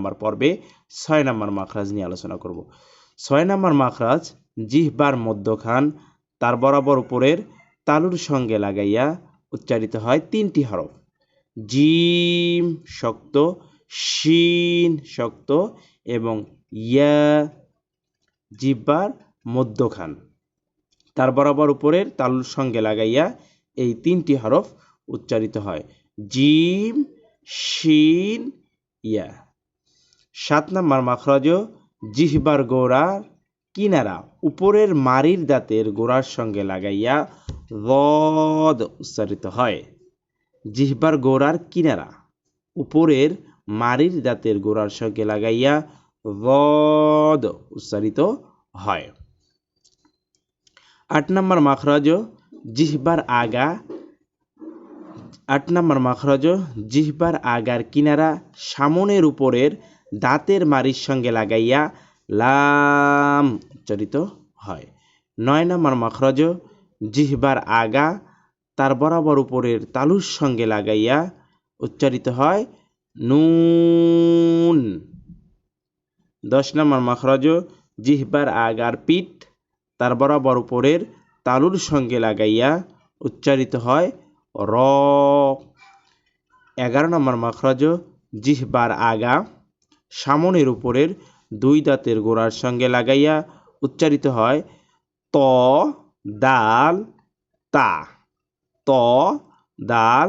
Number পর্বে ছয় number মাখরাজ নিয়ে আলোচনা করব। ছয় নাম্বার মাখরাজ জিহবার মধ্যখান, তার বরাবর উপরের তালুর সঙ্গে লাগাইয়া উচ্চারিত হয় তিনটি হরফ। জিম শক্ত, শিন শক্ত এবং ইয়া জিহ্বার মধ্যখান। তার বরাবর উপরের তালুর সঙ্গে লাগাইয়া এই তিনটি হরফ উচ্চারিত হয়। জিম, শিন, ইয়া। সাত নম্বর মাখরাজ, জিহবার গোড়ার কিনারা, উপরের মারির দাঁতের গোড়ার সঙ্গে লাগাইয়া রদ উচ্চারিত হয়। জিহবার গোড়ার কিনারা, উপরের মারির দাঁতের গোড়ার সঙ্গে লাগাইয়া রদ উচ্চারিত হয়। আট নম্বর মাখরাজ, জিহবার আগা, আট নম্বর মাখরাজ, জিহবার আগার কিনারা সামনের উপরের দাঁতের মারির সঙ্গে লাগাইয়া লাম উচ্চারিত হয়। নয় নম্বর মাখরাজ, জিহবার আগা, তার বরাবর উপরের তালুর সঙ্গে লাগাইয়া উচ্চারিত হয় নুন। দশ নম্বর মাখরাজ, জিহবার আগার পিঠ, তার বরাবর উপরের তালুর সঙ্গে লাগাইয়া উচ্চারিত হয় র। এগারো নম্বর মাখরাজ, জিহবার আগা। সামনের উপরের দুই দাঁতের গোড়ার সঙ্গে লাগাইয়া উচ্চারিত হয় ত দাল তা। ত দাল